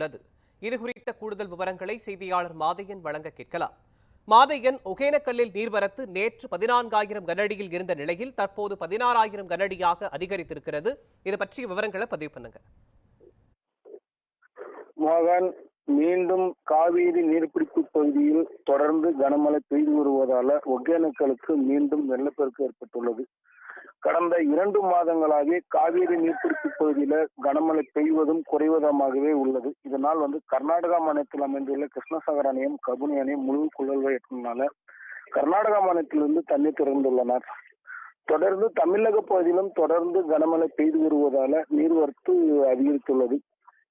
உள்ளது. இது குறித்த கூடுதல் விவரங்களை செய்தியாளர் மாதையன் வழங்க கேட்கலாம். மாதையன் ஒகேனக்கல்லில் நீர்வரத்து நேற்று பதினான்காயிரம் கனஅடியில் இருந்த நிலையில் தற்போது பதினாறாயிரம் கனஅடியாக அதிகரித்திருக்கிறது. இது பற்றிய விவரங்களை பதிவு பண்ணுங்க. மோகன் மீண்டும் காவேரி நீர்பிடிப்பு பகுதியில் தொடர்ந்து கனமழை பெய்து வருவதால ஒகேனக்கலுக்கு மீண்டும் வெள்ளப்பெருக்கு ஏற்பட்டுள்ளது. கடந்த இரண்டு மாதங்களாக காவிரி நீர்பிடிப்பு பகுதியில கனமழை பெய்வதும் குறைவதுமாகவே உள்ளது. இதனால் வந்து கர்நாடகா மாநிலத்தில் அமைந்துள்ள கிருஷ்ணசாகர் அணையும் கபுனி அணையும் முழு குழல்வை எட்டினால கர்நாடகா மாநிலத்திலிருந்து தண்ணீர் திறந்துள்ளனர். தொடர்ந்து தமிழக பகுதியிலும் தொடர்ந்து கனமழை பெய்து வருவதால நீர்வரத்து அதிகரித்துள்ளது.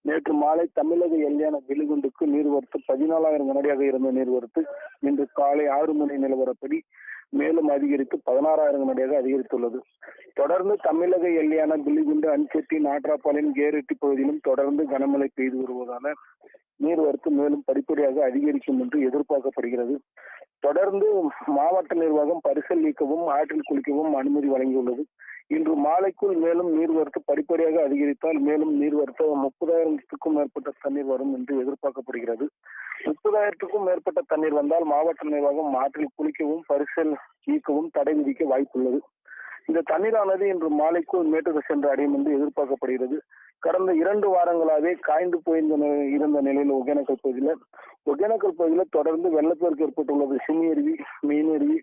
நேற்று மாலை தமிழக எல்லையான வெலிகுண்டுக்கு நீர்வரத்து பதினாலாயிரம் கனடியாக இருந்த நீர்வரத்து இன்று காலை ஆறு மணி நிலவரப்படி மேலும் அதிகரித்து பதினாறாயிரம் கனடியாக அதிகரித்துள்ளது. தொடர்ந்து தமிழக எல்லையான பில்லிகுண்டு அன்செட்டி நாட்ராப்பாளையம் கேரெட்டி பகுதியிலும் தொடர்ந்து கனமழை பெய்து வருவதால நீர்வரத்து மேலும் படிப்படியாக அதிகரிக்கும் என்று எதிர்பார்க்கப்படுகிறது. தொடர்ந்து மாவட்ட நிர்வாகம் பரிசல் நீக்கவும் ஆற்றில் குளிக்கவும் அனுமதி வழங்கியுள்ளது. இன்று மாலைக்குள் மேலும் நீர்வரத்து படிப்படியாக அதிகரித்தால் மேலும் நீர்வரத்து முப்பதாயிரத்துக்கும் மேற்பட்ட தண்ணீர் வரும் என்று எதிர்பார்க்கப்படுகிறது. முப்பதாயிரத்துக்கும் மேற்பட்ட தண்ணீர் வந்தால் மாவட்ட நிர்வாகம் ஆற்றில் குளிக்கவும் பரிசல் நீக்கவும் தடை விதிக்க வாய்ப்புள்ளது. இந்த தண்ணீரானது இன்று மாலைக்குள் மேட்டுக்கு சென்று அடையும் என்று எதிர்பார்க்கப்படுகிறது. கடந்த இரண்டு வாரங்களாகவே காய்ந்து போயிருந்த இருந்த நிலையில் ஒகேனக்கல் பகுதியில் ஒகேனக்கல் பகுதியில் தொடர்ந்து வெள்ளப்பெருக்கு ஏற்பட்டுள்ளது. சினி அருவி மீன்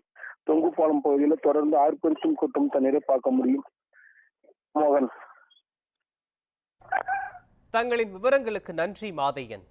தொங்குபாலம் பகுதியில தொடர்ந்து ஆர்ப்பரித்தும் கூட்டம் தண்ணீரை பார்க்க முடியும். மோகன். தங்களின் விவரங்களுக்கு நன்றி மாதையன்.